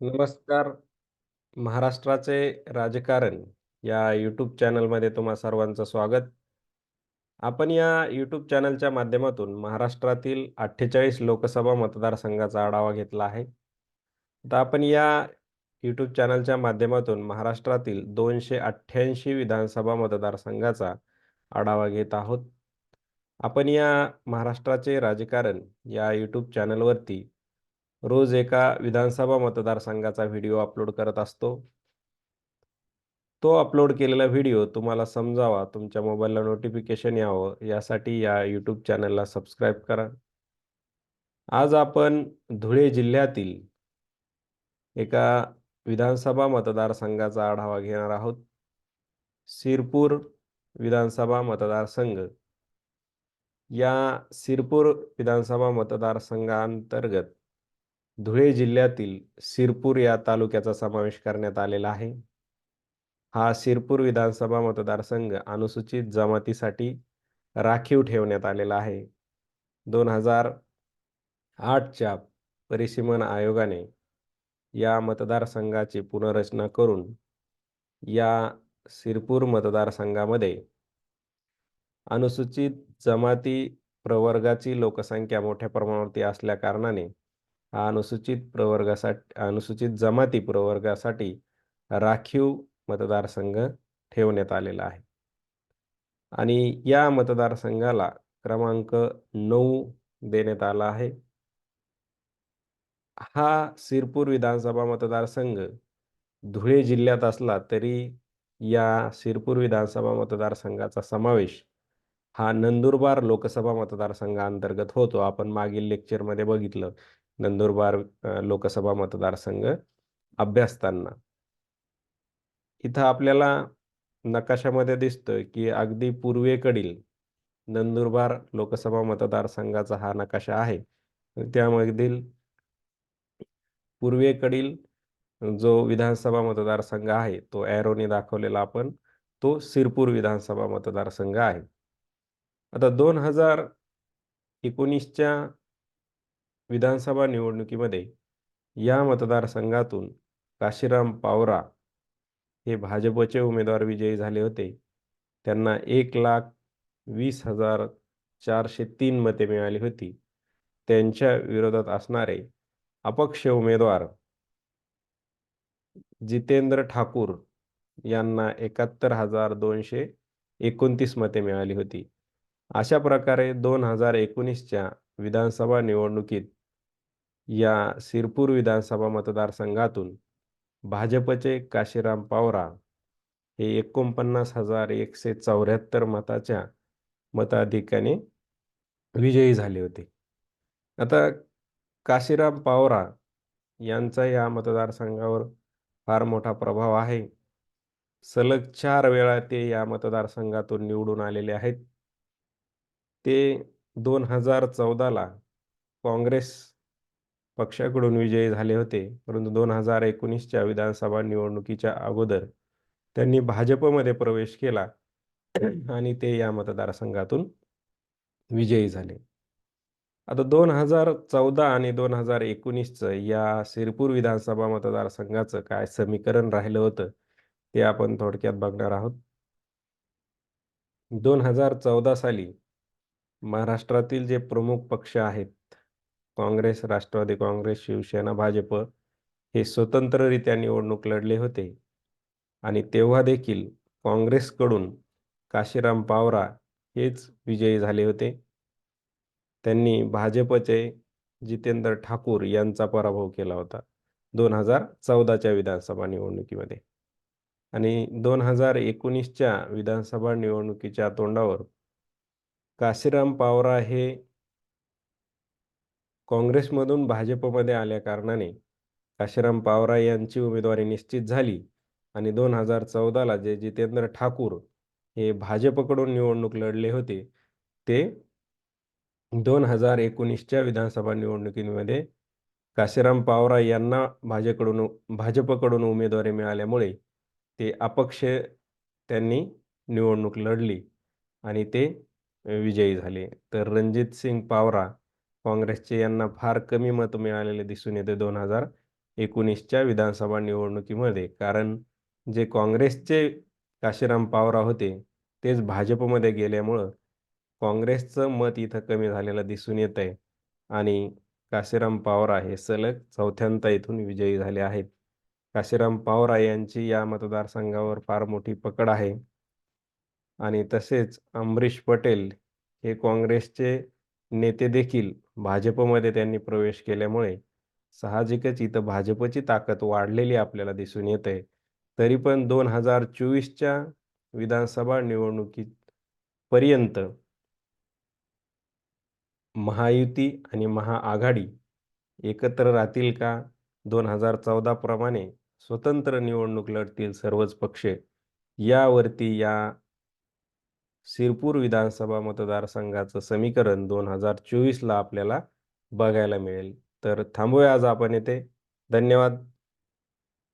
नमस्कार. महाराष्ट्राचे राजकारण या यूट्यूब चॅनलमध्ये तुम्हा सर्वांचं स्वागत. आपण या यूट्यूब चॅनलच्या माध्यमातून महाराष्ट्रातील 48 लोकसभा मतदारसंघाचा आढावा घेतला आहे. तर आपण या यूट्यूब चॅनलच्या माध्यमातून महाराष्ट्रातील 288 विधानसभा मतदारसंघाचा आढावा घेत आहोत. आपण या महाराष्ट्राचे राजकारण या यूट्यूब चॅनलवरती रोज एका विधानसभा मतदारसंघाचा व्हिडिओ अपलोड करत असतो. तो अपलोड केलेला व्हिडिओ तुम्हाला समजावा, तुमच्या मोबाईलला नोटिफिकेशन यावं यासाठी या यूट्यूब चॅनलला सबस्क्राईब करा. आज आपण धुळे जिल्ह्यातील एका विधानसभा मतदारसंघाचा आढावा घेणार आहोत. सिरपूर विधानसभा मतदारसंघ. या सिरपूर विधानसभा मतदारसंघांतर्गत धुळे जिल्ह्यातील सिरपूर या तालुक्याचा समावेश करण्यात आलेला आहे. हा सिरपूर विधानसभा मतदारसंघ अनुसूचित जमातीसाठी राखीव ठेवण्यात आलेला आहे. 2008च्या परिसीमन आयोगाने या मतदारसंघाची पुनर्रचना करून या सिरपूर मतदारसंघामध्ये अनुसूचित जमाती प्रवर्गाची लोकसंख्या मोठ्या प्रमाणावरती असल्याकारणाने कारणाने अनुसूचित प्रवर्गासाठी अनुसूचित जमाती प्रवर्गासाठी राखीव मतदारसंघ ठेवण्यात आलेला आहे. आणि या मतदारसंघाला क्रमांक नऊ देण्यात आला आहे. हा सिरपूर विधानसभा मतदारसंघ धुळे जिल्ह्यात असला तरी या सिरपूर विधानसभा मतदारसंघाचा समावेश हा नंदुरबार लोकसभा मतदारसंघाअंतर्गत होतो. आपण मागील लेक्चरमध्ये बघितलं नंदुरबार लोकसभा मतदारसंघ अभ्यासताना. इथं आपल्याला नकाशामध्ये दिसतोय की अगदी पूर्वेकडील नंदुरबार लोकसभा मतदारसंघाचा हा नकाशा आहे. त्यामधील पूर्वेकडील जो विधानसभा मतदारसंघ आहे तो एरोने दाखवलेला आपण तो सिरपूर विधानसभा मतदारसंघ आहे. आता 2019च्या विधानसभा निवडणुकीमध्ये या मतदारसंघातून काशीराम पावरा हे भाजपचे उमेदवार विजयी झाले होते. त्यांना एक लाख वीस हजार चारशे तीन मते मिळाली होती. त्यांच्या विरोधात असणारे अपक्ष उमेदवार जितेंद्र ठाकूर यांना एकाहत्तर हजार दोनशे एकोणतीस मते मिळाली होती. अशा प्रकारे 2019च्या विधानसभा निवडणुकीत या सिरपूर विधानसभा मतदारसंघातून भाजपचे काशीराम पावरा हे एकोणपन्नास हजार एकशे चौऱ्याहत्तर मताच्या मताधिक्याने विजयी झाले होते. आता काशीराम पावरा यांचा या मतदारसंघावर फार मोठा प्रभाव आहे. सलग चार वेळा ते या मतदारसंघातून निवडून आलेले आहेत. ते 2014ला काँग्रेस पक्षाकडून विजयी झाले होते. परंतु 2019च्या विधानसभा निवडणुकीच्या अगोदर त्यांनी भाजपमध्ये प्रवेश केला आणि ते या मतदारसंघातून विजयी झाले. आता 2014 आणि 2019चं या सिरपूर विधानसभा मतदारसंघाचं काय समीकरण राहिलं होतं, ते आपण थोडक्यात बघणार आहोत. 2014 साली महाराष्ट्रातील जे प्रमुख पक्ष आहेत, काँग्रेस, राष्ट्रवादी काँग्रेस, शिवसेना, भाजप हे स्वतंत्ररित्या निवडणूक लढले होते आणि तेव्हा देखील काँग्रेसकडून काशीराम पावरा हेच विजयी झाले होते. त्यांनी भाजपचे जितेंद्र ठाकूर यांचा पराभव केला होता 2014च्या विधानसभा निवडणुकीमध्ये. आणि 2019च्या विधानसभा निवडणुकीच्या तोंडावर काशीराम पावरा हे काँग्रेसमधून भाजपमध्ये आल्याकारणाने काशीराम पावरा यांची उमेदवारी निश्चित झाली आणि 2014ला जे जितेंद्र ठाकूर हे भाजपकडून निवडणूक लढले होते, ते 2019च्या विधानसभा निवडणुकीमध्ये काशीराम पावरा यांना भाजपकडून भाजपकडून उमेदवारी मिळाल्यामुळे ते अपक्ष त्यांनी निवडणूक लढली आणि ते विजयी झाले. तर रणजित सिंग पावरा काँग्रेसचे यांना फार कमी मत मिळालेले दिसून येते एकोणीसच्या विधानसभा निवडणुकीमध्ये. कारण जे काँग्रेसचे काशीराम पावरा होते, तेच भाजपमध्ये गेल्यामुळं काँग्रेसचं मत इथं कमी झालेलं दिसून येतंय आणि काशीराम पावरा हे सलग चौथ्यांदा इथून विजयी झाले आहेत. काशीराम पावरा यांची या मतदारसंघावर फार मोठी पकड आहे. आणि तसेच अमरीश पटेल हे काँग्रेसचे नेते देखील भाजपमध्ये त्यांनी प्रवेश केल्यामुळे साहजिकच इथं भाजपची ताकद वाढलेली आपल्याला दिसून येते. तरी पण 2024च्या विधानसभा निवडणुकीपर्यंत महायुती आणि महाआघाडी एकत्र राहतील का? 2014 प्रमाणे स्वतंत्र निवडणूक लढतील सर्वच पक्ष यावरती या शिरपूर विधानसभा मतदारसंघाचं समीकरण 2024ला आपल्याला बघायला मिळेल. तर थांबूया आज आपण येथे. धन्यवाद.